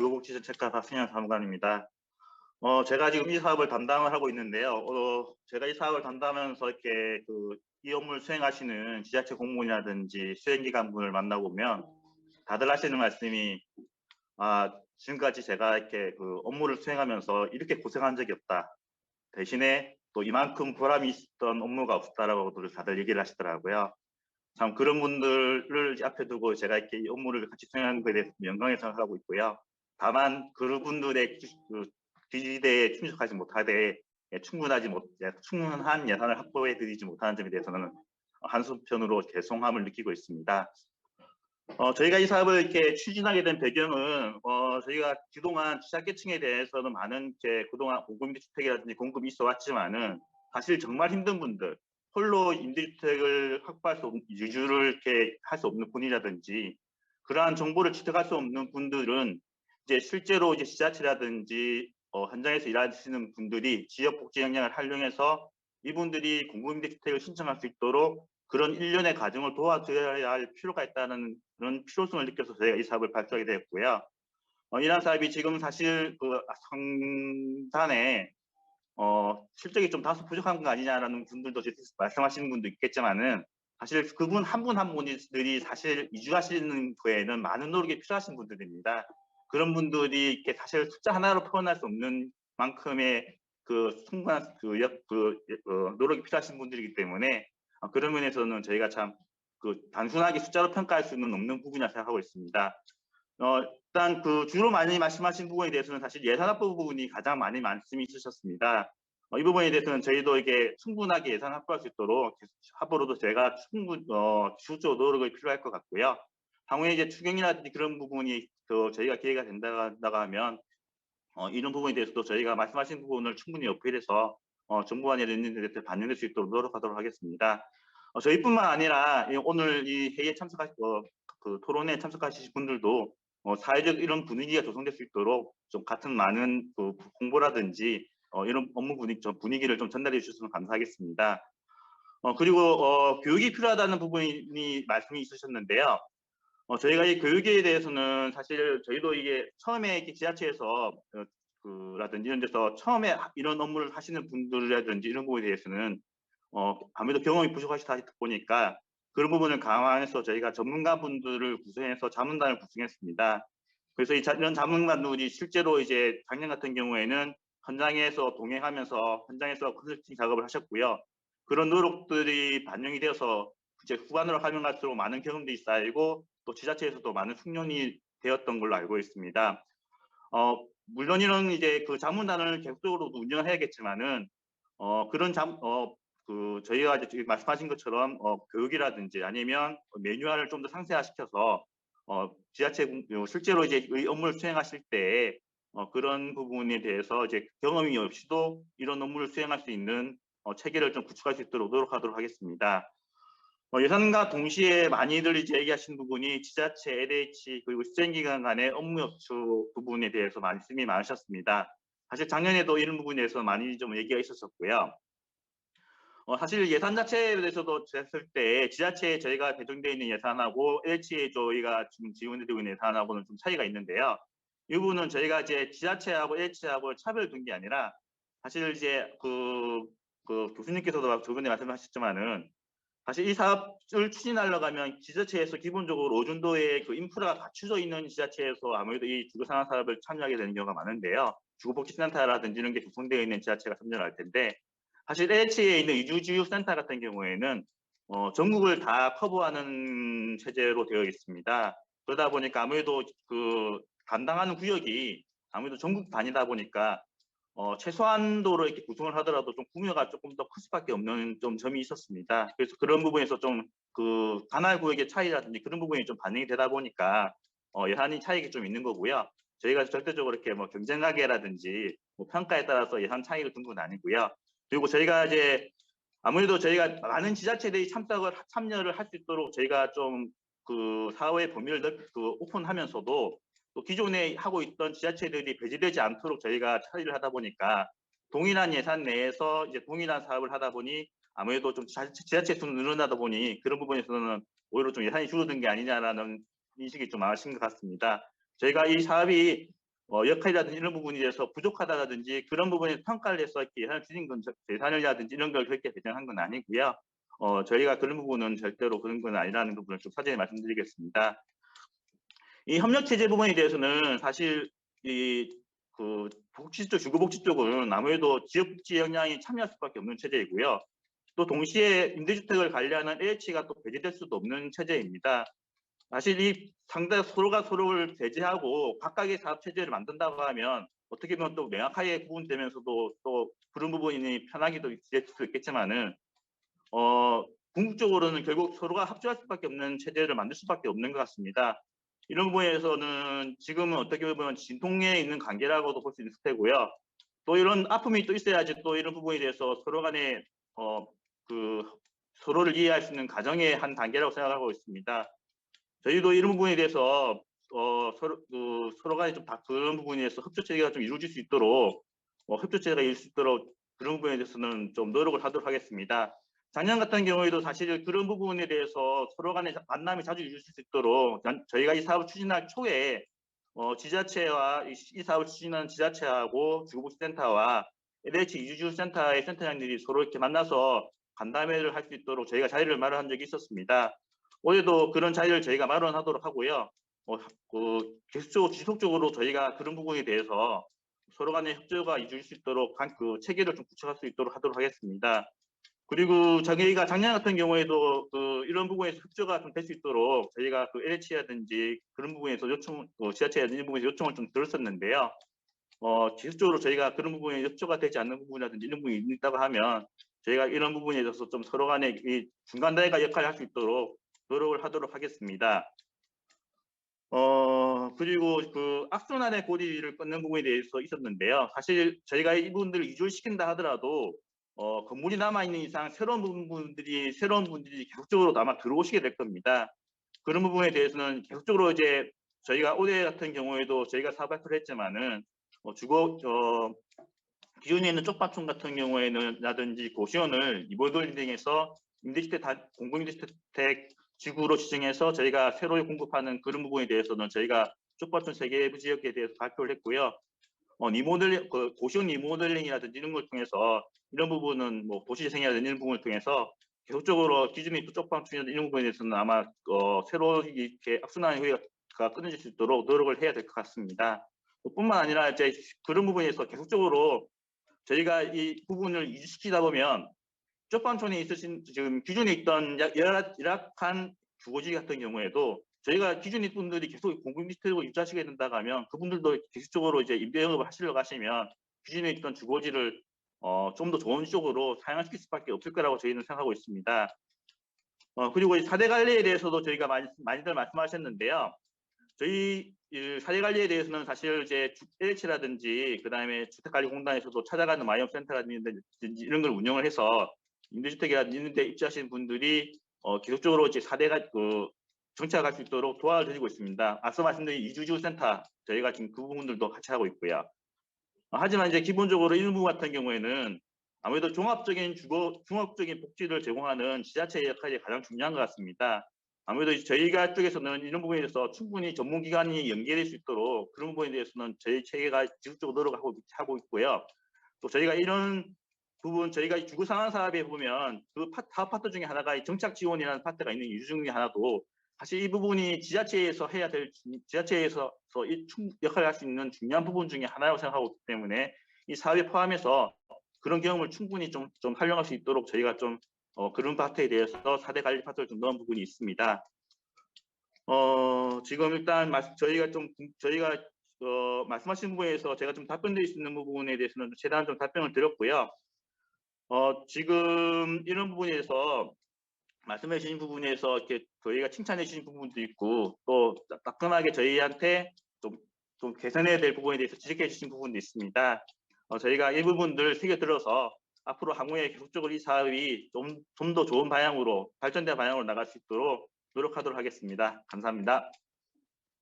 주거복지정책과 박승현 사무관입니다. 어, 제가 지금 이 사업을 담당을 하고 있는데요. 어, 제가 이 사업을 담당하면서 이렇게 그 이 업무를 수행하시는 지자체 공무원이라든지 수행기관분을 만나보면 다들 하시는 말씀이 아, 지금까지 제가 이렇게 그 업무를 수행하면서 이렇게 고생한 적이 없다. 대신에 또 이만큼 보람이 있었던 업무가 없다라고 다들 얘기를 하시더라고요. 참 그런 분들을 앞에 두고 제가 이렇게 이 업무를 같이 수행하는 것에 대해서 영광에 생각하고 있고요. 다만 그분들의 그 기대에 충족하지 못하되 예, 충분하지 못, 예, 충분한 예산을 확보해 드리지 못하는 점에 대해서는 한수편으로 죄송함을 느끼고 있습니다. 어, 저희가 이 사업을 이렇게 추진하게 된 배경은 어, 저희가 그동안 취약계층에 대해서는 많은 이제 그동안 공급임대주택이라든지 공급이 있어 왔지만은 사실 정말 힘든 분들 홀로 임대주택을 확보할 수 없는 유주를 이렇게 할 수 없는 분이라든지 그러한 정보를 취득할 수 없는 분들은 이제 실제로 이제 지자체라든지 어, 현장에서 일하시는 분들이 지역복지 역량을 활용해서 이분들이 공공임대주택을 신청할 수 있도록 그런 일련의 과정을 도와줘야 할 필요가 있다는 그런 필요성을 느껴서 저희가 이 사업을 발주하게 되었고요. 어, 이러한 사업이 지금 사실 그 성산에 어, 실적이 좀 다소 부족한 거 아니냐라는 분들도 말씀하시는 분도 있겠지만은 사실 그분 한 분 한 분들이 사실 이주하시는 거에는 많은 노력이 필요하신 분들입니다. 그런 분들이 이렇게 사실 숫자 하나로 표현할 수 없는 만큼의 그 충분한 그, 역, 그 어, 노력이 필요하신 분들이기 때문에 어, 그런 면에서는 저희가 참 그 단순하게 숫자로 평가할 수는 없는 부분이라 생각하고 있습니다. 어, 일단 그 주로 많이 말씀하신 부분에 대해서는 사실 예산 확보 부분이 가장 많이 말씀이 있으셨습니다. 어, 이 부분에 대해서는 저희도 이게 충분하게 예산 확보할 수 있도록 합보로도 제가 충분 어, 주조 노력이 필요할 것 같고요. 향후에 이제 추경이라든지 그런 부분이 그 저희가 기회가 된다고 하면 어, 이런 부분에 대해서도 저희가 말씀하신 부분을 충분히 어필해서 어, 정부와 연인들한테 반영될 수 있도록 노력하도록 하겠습니다. 어, 저희뿐만 아니라 오늘 이 회의에 참석하시 어, 그 토론에 참석하실 분들도 어, 사회적 이런 분위기가 조성될 수 있도록 좀 같은 많은 그 홍보라든지 어, 이런 업무 분위기, 좀 분위기를 좀 전달해 주셨으면 감사하겠습니다. 어, 그리고 어, 교육이 필요하다는 부분이 말씀이 있으셨는데요. 어, 저희가 이 교육에 대해서는 사실 저희도 이게 처음에 이렇게 지자체에서 어, 그라든지 이런 데서 처음에 이런 업무를 하시는 분들이라든지 이런 부분에 대해서는 어, 아무래도 경험이 부족하시다 보니까 그런 부분을 강화해서 저희가 전문가분들을 구성해서 자문단을 구성했습니다. 그래서 이 자, 이런 자문관들이 실제로 이제 작년 같은 경우에는 현장에서 동행하면서 현장에서 컨설팅 작업을 하셨고요. 그런 노력들이 반영이 되어서 이제 후반으로 하면 갈수록 많은 경험들이 쌓이고 또 지자체에서도 많은 숙련이 되었던 걸로 알고 있습니다. 어, 물론 이런 이제 그 자문단을 계속적으로 운영을 해야겠지만은 어, 그런 잠, 어, 그 저희가 이제 말씀하신 것처럼 어, 교육이라든지 아니면 매뉴얼을 좀 더 상세화시켜서 어, 지자체 실제로 이제 업무를 수행하실 때 어, 그런 부분에 대해서 이제 경험이 없이도 이런 업무를 수행할 수 있는 어, 체계를 좀 구축할 수 있도록 노력하도록 하겠습니다. 어, 예산과 동시에 많이들 이제 얘기하신 부분이 지자체, LH 그리고 시행기관 간의 업무 협조 부분에 대해서 말씀이 많으셨습니다. 사실 작년에도 이런 부분에 대해서 많이 좀 얘기가 있었었고요. 어, 사실 예산 자체에 대해서도 됐을 때 지자체에 저희가 배정되어 있는 예산하고 LH에 저희가 지금 지원해드리고 있는 예산하고는 좀 차이가 있는데요. 이 부분은 저희가 이제 지자체하고 LH하고 차별을 둔게 아니라 사실 이제 그, 그 교수님께서도 저번에 말씀하셨지만은 사실 이 사업을 추진하려고 하면 지자체에서 기본적으로 오준도의 그 인프라가 갖춰져 있는 지자체에서 아무래도 이 주거상환 사업을 참여하게 되는 경우가 많은데요. 주거복지센터라든지 이런 게 구성되어 있는 지자체가 참여를 할 텐데 사실 LH에 있는 이주지육센터 같은 경우에는 어, 전국을 다 커버하는 체제로 되어 있습니다. 그러다 보니까 아무래도 그 담당하는 구역이 아무래도 전국 단위다 보니까 어, 최소한도로 이렇게 구성을 하더라도 좀 구매가 조금 더 클 수밖에 없는 좀 점이 있었습니다. 그래서 그런 부분에서 좀 그 관할 구역의 차이라든지 그런 부분이 좀 반영이 되다 보니까 어, 예산이 차이가 좀 있는 거고요. 저희가 절대적으로 이렇게 뭐 경쟁하게라든지 뭐 평가에 따라서 예산 차이를 둔 건 아니고요. 그리고 저희가 이제 아무래도 저희가 많은 지자체들이 참석을 참여를 할 수 있도록 저희가 좀 그 사회 범위를 넓, 그 오픈하면서도 또 기존에 하고 있던 지자체들이 배제되지 않도록 저희가 처리를 하다 보니까 동일한 예산 내에서 이제 동일한 사업을 하다 보니 아무래도 좀 지자체 수는 늘어나다 보니 그런 부분에서는 오히려 좀 예산이 줄어든 게 아니냐라는 인식이 좀 많으신 것 같습니다. 저희가 이 사업이 어, 역할이라든지 이런 부분에 대해서 부족하다든지 그런 부분에 평가를 해서 예산을 줄인 건 예산이라든지 이런 걸 그렇게 배정한 건 아니고요. 어, 저희가 그런 부분은 절대로 그런 건 아니라는 부분을 좀 사전에 말씀드리겠습니다. 이 협력 체제 부분에 대해서는 사실 이그 복지 쪽, 주거복지 쪽은 아무래도 지역복지 역량이 참여할 수밖에 없는 체제이고요. 또 동시에 임대주택을 관리하는 LH가 또 배제될 수도 없는 체제입니다. 사실 이 상대 서로가 서로를 배제하고 각각의 사업 체제를 만든다고 하면 어떻게 보면 또 명확하게 구분되면서도 또 그런 부분이 편하게도 될수 있겠지만은 어 궁극적으로는 결국 서로가 합조할 수밖에 없는 체제를 만들 수밖에 없는 것 같습니다. 이런 부분에서는 지금은 어떻게 보면 진통에 있는 관계라고도 볼 수 있을 테고요. 또 이런 아픔이 또 있어야지 또 이런 부분에 대해서 서로 간에 어, 그 서로를 이해할 수 있는 가정의 한 단계라고 생각하고 있습니다. 저희도 이런 부분에 대해서 어, 서로 그, 서로 간에 좀 다 그런 부분에 대해서 협조 체계가 좀 이루어질 수 있도록 어, 협조 체계가 이룰 수 있도록 그런 부분에 대해서는 좀 노력을 하도록 하겠습니다. 작년 같은 경우에도 사실 그런 부분에 대해서 서로 간에 만남이 자주 이룰 수 있도록 저희가 이 사업을 추진할 초에 어, 지자체와 이, 이 사업을 추진하는 지자체하고 주거복지센터와 LH 이주센터의 센터장들이 서로 이렇게 만나서 간담회를 할 수 있도록 저희가 자리를 마련한 적이 있었습니다. 올해도 그런 자리를 저희가 마련하도록 하고요. 어, 그 계속적으로 지속적으로 저희가 그런 부분에 대해서 서로 간의 협조가 이루어질 수 있도록 그 체계를 좀 구축할 수 있도록 하도록 하겠습니다. 그리고 저희가 작년 같은 경우에도 그 이런 부분에서 협조가 좀 될 수 있도록 저희가 그 LH라든지 그런 부분에서 요청, 어, 지자체라든지 부분에서 요청을 좀 들었었는데요. 어, 지속적으로 저희가 그런 부분에 협조가 되지 않는 부분이라든지 이런 부분이 있다고 하면 저희가 이런 부분에 대해서 좀 서로 간에 이 중간 다리가 역할을 할 수 있도록 노력을 하도록 하겠습니다. 어, 그리고 그 악순환의 고리를 끊는 부분에 대해서 있었는데요. 사실 저희가 이분들을 이주를 시킨다 하더라도 어, 건물이 남아있는 이상 새로운 분들이, 새로운 분들이 계속적으로 아마 들어오시게 될 겁니다. 그런 부분에 대해서는 계속적으로 이제 저희가 올해 같은 경우에도 저희가 사업 발표를 했지만은 어, 주거, 어, 기존에 있는 쪽방촌 같은 경우에는 라든지 고시원을 리모델링해서 임대주택, 공공임대주택 지구로 지정해서 저희가 새로 공급하는 그런 부분에 대해서는 저희가 쪽방촌 세개 지역에 대해서 발표를 했고요. 어, 리모델링, 그 고시원 리모델링이라든지 이런 걸 통해서 이런 부분은 뭐 도시재생이라든지 이런 부분을 통해서 계속적으로 기준이 쪽방촌이나 이런 부분에 대해서는 아마 어, 새로 이렇게 악순환 후회가 끊어질 수 있도록 노력을 해야 될 것 같습니다. 뿐만 아니라 이제 그런 부분에서 계속적으로 저희가 이 부분을 이주시키다 보면 쪽방촌에 있으신 지금 기존에 있던 열악한 주거지 같은 경우에도 저희가 기존의 분들이 계속 공공주택으로 입주하시게 된다고 하면 그분들도 계속적으로 이제 임대 영업을 하시려고 하시면 기존에 있던 주거지를 어, 좀 더 좋은 쪽으로 사용시킬 수밖에 없을 거라고 저희는 생각하고 있습니다. 어, 그리고 이 사대 관리에 대해서도 저희가 많이, 많이들 말씀하셨는데요. 저희 사대 관리에 대해서는 사실 이제 LH라든지 그 다음에 주택관리공단에서도 찾아가는 마이엄센터라든지 이런 걸 운영을 해서 임대주택이라든지 이런 데 입주하시는 분들이 어, 계속적으로 이제 사대가 그 정착할 수 있도록 도와드리고 있습니다. 앞서 말씀드린 이주주 센터 저희가 지금 그 부분들도 같이 하고 있고요. 어, 하지만 이제 기본적으로 일부 같은 경우에는 아무래도 종합적인 주거, 종합적인 복지를 제공하는 지자체의 역할이 가장 중요한 것 같습니다. 아무래도 저희가 쪽에서는 이런 부분에 대해서 충분히 전문기관이 연계될 수 있도록 그런 부분에 대해서는 저희 체계가 지속적으로 노력하고 하고 있고요. 또 저희가 이런 부분 저희가 주거 상환 사업에 보면 그 파, 사업 파트 중에 하나가 정착 지원이라는 파트가 있는 이유 중에 하나도 사실 이 부분이 지자체에서 해야 될 지자체에서 역할을 할 수 있는 중요한 부분 중에 하나라고 생각하고 있기 때문에 이 사업에 포함해서 그런 경험을 충분히 좀, 좀 활용할 수 있도록 저희가 좀 어, 그런 파트에 대해서 사대 관리 파트를 좀 넣은 부분이 있습니다. 어, 지금 일단 저희가 좀 저희가 어, 말씀하신 부분에서 제가 좀 답변드릴 수 있는 부분에 대해서는 최대한 좀 답변을 드렸고요. 어, 지금 이런 부분에서 말씀해 주신 부분에서 이렇게 저희가 칭찬해 주신 부분도 있고 또 따끔하게 저희한테 좀, 좀 개선해야 될 부분에 대해서 지적해 주신 부분도 있습니다. 어, 저희가 이 부분들 새겨들어서 앞으로 향후에 계속적으로 이 사업이 좀 좀 더 좋은 방향으로 발전된 방향으로 나갈 수 있도록 노력하도록 하겠습니다. 감사합니다.